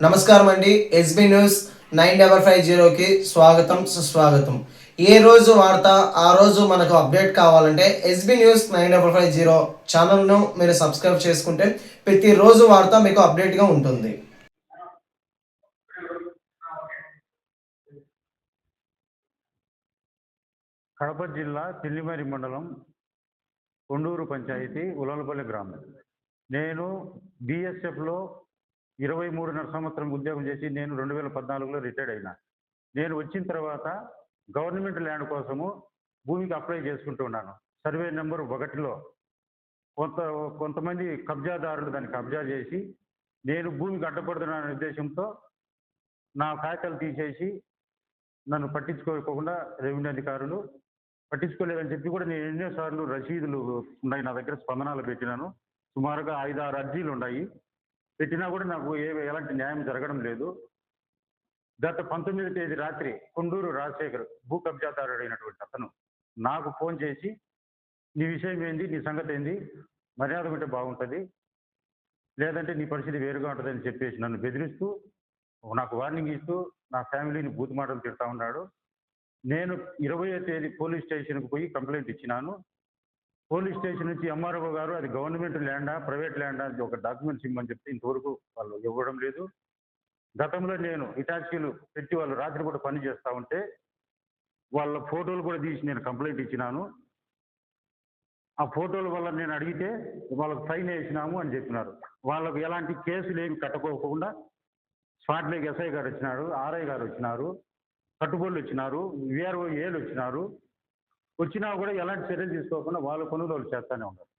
నమస్కారం అండి SB news nine double five జీరోకి స్వాగతం సుస్వాగతం. ఏ రోజు వార్త ఆ రోజు మనకు అప్డేట్ కావాలంటే SB news nine double five zero ఛానల్ను మీరు సబ్స్క్రైబ్ చేసుకుంటే ప్రతిరోజు వార్త మీకు అప్డేట్గా ఉంటుంది. కడప జిల్లా చిల్లిమరి మండలం కొండూరు పంచాయతీ ఉలవలపల్లి గ్రామం. నేను బిఎస్ఎఫ్లో ఇరవై మూడున్నర సంవత్సరం ఉద్యోగం చేసి నేను రెండు వేల పద్నాలుగులో రిటైర్డ్ అయినా. నేను వచ్చిన తర్వాత గవర్నమెంట్ ల్యాండ్ కోసము భూమికి అప్లై చేసుకుంటున్నాను సర్వే నెంబర్ ఒకటిలో కొంత కొంతమంది కబ్జాదారులు దాన్ని కబ్జా చేసి నేను భూమికి అడ్డపడుతున్నాననే ఉద్దేశంతో నా కాగితాలు తీసేసి నన్ను పట్టించుకోకుండా రెవెన్యూ అధికారులు పట్టించుకోలేదని చెప్పి కూడా నేను ఎన్నోసార్లు రసీదులు ఉన్నాయి నా దగ్గర స్పందనాలు పెట్టినాను. సుమారుగా ఐదు ఆరు అర్జీలు ఉన్నాయి. పెట్టినా కూడా నాకు ఏ ఎలాంటి న్యాయం జరగడం లేదు. గత పంతొమ్మిది తేదీ రాత్రి కొండూరు రాజశేఖర్ భూ కబ్జాదారుడైనటువంటి అతను నాకు ఫోన్ చేసి నీ విషయం ఏంది? నీ సంగతి ఏంది? మర్యాద ఉంటే బాగుంటుంది. లేదంటే నీ పరిస్థితి వేరుగా ఉంటుందని చెప్పేసి నన్ను బెదిరిస్తూ నాకు వార్నింగ్ ఇస్తూ నా ఫ్యామిలీని బూత్ మాటలు తిడతా ఉన్నాడు. నేను ఇరవయో తేదీ పోలీస్ స్టేషన్కి పోయి కంప్లైంట్ ఇచ్చినాను. పోలీస్ స్టేషన్ నుంచి ఎంఆర్ఓ గారు అది గవర్నమెంట్ ల్యాండా ప్రైవేట్ ల్యాండా అది ఒక డాక్యుమెంట్స్ ఇమ్మని చెప్తే ఇంతవరకు వాళ్ళు ఇవ్వడం లేదు. గతంలో నేను ఇటాచీలు పెట్టి వాళ్ళు రాత్రి కూడా పని చేస్తూ ఉంటే వాళ్ళ ఫోటోలు కూడా తీసి నేను కంప్లైంట్ ఇచ్చినాను. ఆ ఫోటోల వల్ల నేను అడిగితే వాళ్ళకి ఫైన్ వేసినాము అని చెప్పినారు. వాళ్ళకు ఎలాంటి కేసులు ఏమి కట్టుకోకుండా స్పాట్లేక్ ఎస్ఐ గారు వచ్చినారు ఆర్ఐ గారు వచ్చినారు కట్టుబడులు వచ్చినారు విఆర్ఓ ఏలు వచ్చినారు. వచ్చినా కూడా ఎలాంటి చర్యలు తీసుకోకుండా వాళ్ళ పనులు వాళ్ళు చేస్తానే ఉన్నారు.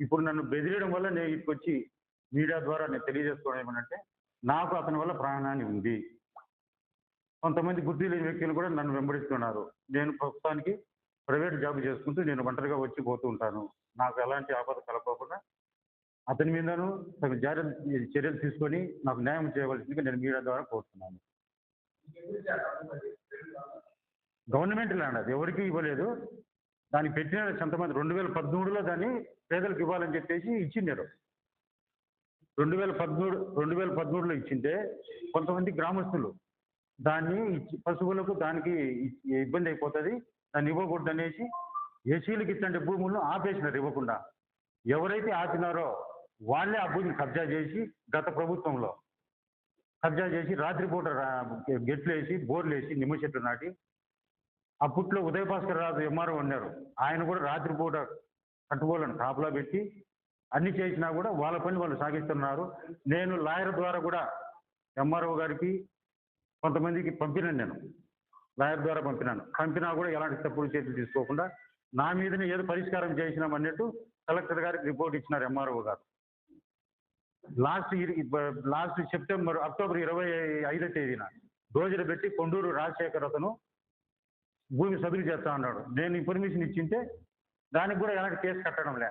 ఇప్పుడు నన్ను బెదిరియడం వల్ల నేను ఇప్పుడు వచ్చి మీడియా ద్వారా నేను తెలియజేసుకోవడం ఏమనంటే నాకు అతని వల్ల ప్రాణహాని ఉంది. కొంతమంది బుద్ధి లేని వ్యక్తులు కూడా నన్ను వెంబడిస్తున్నారు. నేను ప్రస్తుతానికి ప్రైవేట్ జాబ్ చేసుకుంటూ నేను ఒంటరిగా వచ్చి పోతూ ఉంటాను. నాకు ఎలాంటి ఆపద కలపకుండా అతని మీదను తగు జాగ్రత్త చర్యలు తీసుకొని నాకు న్యాయం చేయవలసిందిగా నేను మీడియా ద్వారా కోరుతున్నాను. గవర్నమెంట్ ల్యాండ్ అది ఎవరికి ఇవ్వలేదు. దాన్ని పెట్టిన కొంతమంది. రెండు వేల పదమూడులో దాన్ని పేదలకు ఇవ్వాలని చెప్పేసి ఇచ్చిండారు రెండు వేల పదమూడు రెండు వేల పదమూడులో ఇచ్చింటే కొంతమంది గ్రామస్తులు దాన్ని ఇచ్చి పశువులకు దానికి ఇబ్బంది అయిపోతుంది దాన్ని ఇవ్వకూడదు అనేసి ఏసీలకు ఇట్లాంటి భూములను ఆపేసినారు ఇవ్వకుండా. ఎవరైతే ఆపినారో వాళ్ళే ఆ భూమిని కబ్జా చేసి గత ప్రభుత్వంలో కబ్జా చేసి రాత్రిపూట గెట్లు వేసి బోర్లు వేసి నిమ్మ చెట్లు నాటి అప్పట్లో ఉదయ భాస్కర్ రాజు ఎంఆర్ఓ ఉన్నారు. ఆయన కూడా రాత్రిపూట కట్టుబోలను కాపలా పెట్టి అన్ని చేసినా కూడా వాళ్ళ పని వాళ్ళు సాగిస్తున్నారు. నేను లాయర్ ద్వారా కూడా ఎంఆర్ఓ గారికి కొంతమందికి పంపినాను నేను. లాయర్ ద్వారా పంపినాను. పంపినా కూడా ఎలాంటి తప్పుడు చర్యలు తీసుకోకుండా నా మీదనే ఏదో పరిష్కారం చేసినాం అన్నట్టు కలెక్టర్ గారికి రిపోర్ట్ ఇచ్చినారు ఎంఆర్ఓ గారు. లాస్ట్ లాస్ట్ సెప్టెంబర్ అక్టోబర్ ఇరవై ఐదో తేదీన రోజులు పెట్టి కొండూరు రాజశేఖర్ అతను భూమి సదురు చేస్తా అన్నాడు. నేను పర్మిషన్ ఇచ్చింటే దానికి కూడా ఎలాంటి కేసు కట్టడం లే.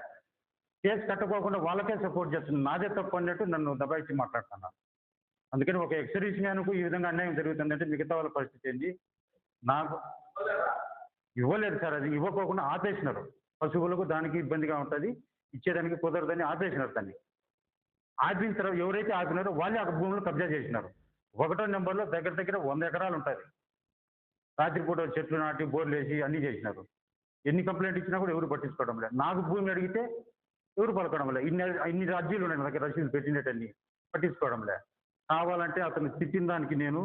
కేసు కట్టుకోకుండా వాళ్ళకే సపోర్ట్ చేస్తున్నాను నాదే తప్పు అన్నట్టు నన్ను దబాయించి మాట్లాడుతున్నాను అందుకని ఒక ఎక్సరీస్ మ్యాన్కు ఈ విధంగా అన్యాయం జరుగుతుందంటే మిగతా వాళ్ళ పరిస్థితి ఏంటి నాకు ఇవ్వలేదు సార్ అది ఇవ్వకోకుండా ఆపేసినారు. పశువులకు దానికి ఇబ్బందిగా ఉంటుంది ఇచ్చేదానికి కుదరదని ఆపేసినారు దాన్ని. ఆపిన తర్వాత ఎవరైతే ఆపినారో వాళ్ళే ఆ భూములు కబ్జా చేసినారు. ఒకటో నెంబర్లో దగ్గర దగ్గర వంద ఎకరాలు ఉంటుంది రాత్రిపూట చెట్లు నాటి బోర్లు వేసి అన్నీ చేసినారు. ఎన్ని కంప్లైంట్ ఇచ్చినా కూడా ఎవరు పట్టించుకోవడం లేదు. నాకు భూమి అడిగితే ఎవరు పలకడం లేదు. ఇన్ని ఇన్ని రాజ్యాలు ఉన్నాయి నా దగ్గర రసీదు పెట్టినట్టన్ని పట్టించుకోవడం లే కావాలంటే అతను తిట్టిన దానికి నేను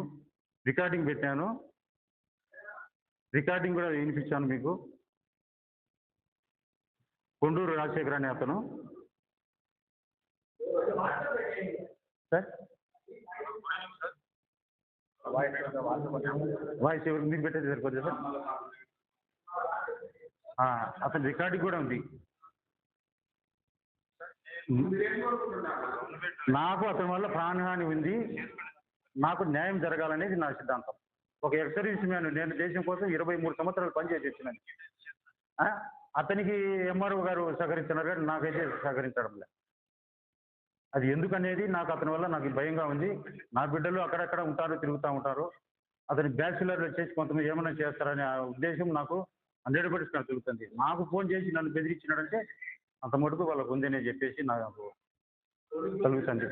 రికార్డింగ్ పెట్టాను. రికార్డింగ్ కూడా వినిపించాను మీకు. కొండూరు రాజశేఖర్ అనే అతను. సార్? వాయిస్ ఎవరు మీరు పెట్టేది సరిపోతుంది సార్ అసలు అతని రికార్డింగ్ కూడా ఉంది. నాకు అతని వల్ల ప్రాణహాని ఉంది. నాకు న్యాయం జరగాలనేది నా సిద్ధాంతం. ఒక ఎక్సర్వీస్ మ్యాన్ నేను దేశం కోసం ఇరవై మూడు సంవత్సరాలు పనిచేసి వచ్చినాను అతనికి ఎంఆర్ఓ గారు సహకరించినారు కానీ నాకైతే సహకరించడం లేదు అది ఎందుకనేది నాకు అతని వల్ల నాకు భయంగా ఉంది. నా బిడ్డలు అక్కడక్కడ ఉంటారు తిరుగుతూ ఉంటారు. అతని బ్యాచులర్ చేసి కొంతమంది ఏమైనా చేస్తారనే ఆ ఉద్దేశం నాకు హండ్రెడ్ పర్సెంట్ తిరుగుతుంది నాకు ఫోన్ చేసి నన్ను బెదిరించినాడంటే అంత మటుకు వాళ్ళకు ఉందని చెప్పేసి నాకు కలుగుతుంది.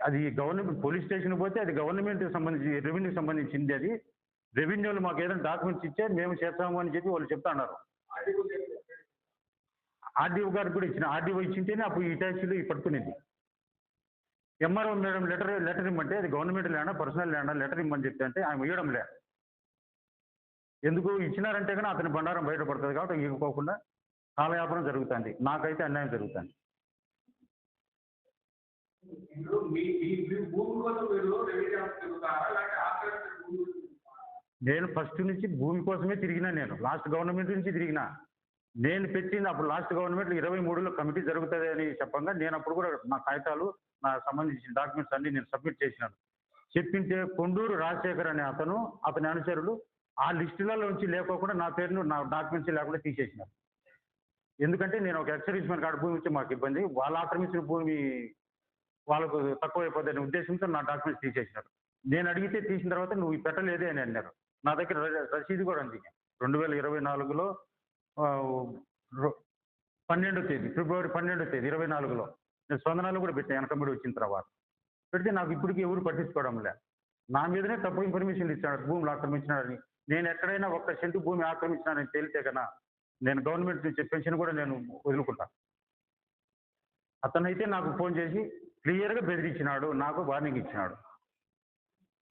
అది గవర్నమెంట్ పోలీస్ స్టేషన్ పోతే అది గవర్నమెంట్కి సంబంధించి రెవెన్యూకి సంబంధించింది అది. రెవెన్యూలు మాకు ఏదైనా డాక్యుమెంట్స్ ఇచ్చే మేము చేస్తాము అని చెప్పి వాళ్ళు చెప్తా అన్నారు. ఆర్డీఓ గారికి కూడా ఇచ్చిన ఆర్డీఓ ఇచ్చింటేనే అప్పుడు ఈ ట్యాక్సీలు పట్టుకునేది ఎంఆర్ఓ మేడం లెటర్ లెటర్ ఇమ్మంటే అది గవర్నమెంట్ ల్యాండా పర్సనల్ ల్యాండా లెటర్ ఇమ్మని చెప్తే అంటే ఆమె ఇవ్వడం లే. ఎందుకు ఇచ్చినారంటే కానీ అతని బండారం బయటపడుతుంది కాబట్టి ఇవ్వకోకుండా కాలయాపనం జరుగుతుంది. నాకైతే అన్యాయం జరుగుతుంది? నేను ఫస్ట్ నుంచి భూమి కోసమే తిరిగినా నేను. లాస్ట్ గవర్నమెంట్ నుంచి తిరిగినా. నేను పెట్టింది అప్పుడు లాస్ట్ గవర్నమెంట్ ఇరవై మూడులో కమిటీ జరుగుతుంది అని చెప్పంగా నేను అప్పుడు కూడా నా కాగితాలు నా సంబంధించిన డాక్యుమెంట్స్ అన్ని నేను సబ్మిట్ చేసినాను. చెప్పింటే కొండూరు రాజశేఖర్ అనే అతను అతని అనుచరులు ఆ లిస్టులలో నుంచి లేకోకుండా నా పేరును నా డాక్యుమెంట్స్ లేకుండా తీసేసినారు. ఎందుకంటే నేను ఒక ఎక్సర్విస్మెన్ కార్డు భూమి ఇచ్చి మాకు ఇబ్బంది వాళ్ళు ఆక్రమించిన భూమి వాళ్ళకు తక్కువైపోద్దనే ఉద్దేశంతో నా డాక్యుమెంట్స్ తీసేసినారు. నేను అడిగితే తీసిన తర్వాత నువ్వు పెట్టలేదే అని అన్నారు. నా దగ్గర రసీదు కూడా ఉంది. రెండు వేల ఇరవై నాలుగులో పన్నెండో తేదీ ఫిబ్రవరి పన్నెండో తేదీ ఇరవై నాలుగులో. నేను స్వందనాలు కూడా పెట్టాను వెనకబడి వచ్చిన తర్వాత. పెడితే నాకు ఇప్పటికీ ఎవరు పట్టించుకోవడం లే. నా మీదనే తప్పు ఇన్ఫర్మేషన్ ఇచ్చాడు భూములు ఆక్రమించినాడని నేను ఎక్కడైనా ఒక్క సెంటు భూమి ఆక్రమించినానని తేలితే కన్నా నేను గవర్నమెంట్ నుంచి పెన్షన్ కూడా నేను వదులుకుంటాను అతనైతే నాకు ఫోన్ చేసి క్లియర్గా బెదిరించినాడు నాకు వార్నింగ్ ఇచ్చినాడు.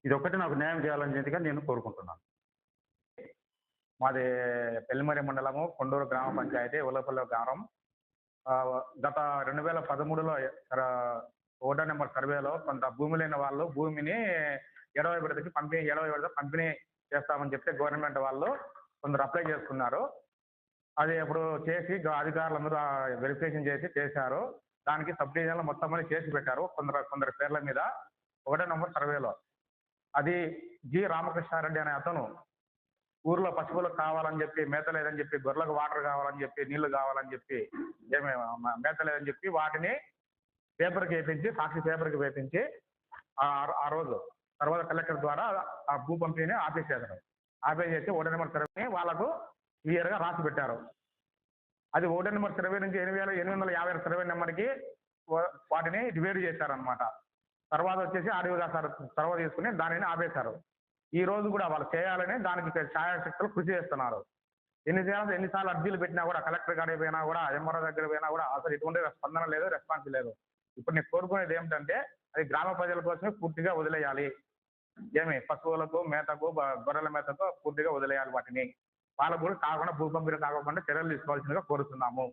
ఇది ఒక్కటి నాకు న్యాయం చేయాలని చెప్పిగా నేను కోరుకుంటున్నాను. మాది పెళ్ళిమరి మండలము కొండూరు గ్రామ పంచాయతీ ఉల్లపల్లి గ్రామం. గత రెండు వేల పదమూడులో ఓటర్ నెంబర్ సర్వేలో కొంత భూమి లేని వాళ్ళు భూమిని ఏడవ విడతకి పంపిణీ ఏడవ విడత పంపిణీ చేస్తామని చెప్తే గవర్నమెంట్ వాళ్ళు కొందరు అప్లై చేసుకున్నారు. అది ఇప్పుడు చేసి అధికారులందరూ వెరిఫికేషన్ చేసి చేశారు. దానికి సబ్ డివిజన్లో మొత్తం అని చేసి పెట్టారు కొందరు కొందరు పేర్ల మీద ఒకటో నెంబర్ సర్వేలో. అది జి రామకృష్ణారెడ్డి అనే అతను ఊర్లో పశువులకు కావాలని చెప్పి మేత లేదని చెప్పి గొర్రెలకు వాటర్ కావాలని చెప్పి నీళ్ళు కావాలని చెప్పి ఏమి మేత లేదని చెప్పి వాటిని పేపర్కి వేపించి సాక్షి పేపర్కి వేపించి ఆ- ఆ రోజు తర్వాత కలెక్టర్ ద్వారా ఆ భూ పంపిణీని ఆపేసేదారు ఆపేసేసి ఒకటో నెంబర్ సర్వేని వాళ్ళకు క్లియర్గా రాసి పెట్టారు. అది ఒకటో నెంబర్ సర్వే నుంచి ఎనిమిది వేల ఎనిమిది వందల యాభై ఆరు సర్వే నెంబర్కి వాటిని డివైడ్ చేశారనమాట తర్వాత వచ్చేసి ఆడిగా సార్ తర్వాత తీసుకుని దానిని ఆపేశారు. ఈ రోజు కూడా వాళ్ళు చేయాలని దానికి ఛాయాశక్తులు కృషి చేస్తున్నారు. ఎన్ని చేయాలి ఎన్నిసార్లు అర్జీలు పెట్టినా కూడా కలెక్టర్ గారి పోయినా కూడా ఎంఆర్ఓ దగ్గర పోయినా కూడా అసలు ఎటువంటి స్పందన లేదు రెస్పాన్స్ లేదు. ఇప్పుడు నేను కోరుకునేది ఏమిటంటే అది గ్రామ ప్రజల కోసమే పూర్తిగా వదిలేయాలి. ఏమి? పశువులకు మేతకు గొర్రెల మేతకు పూర్తిగా వదిలేయాలి వాటిని. వాళ్ళకు కూడా కాకుండా భూకంపీలు కాకుండా చర్యలు తీసుకోవాల్సిందిగా కోరుతున్నాము.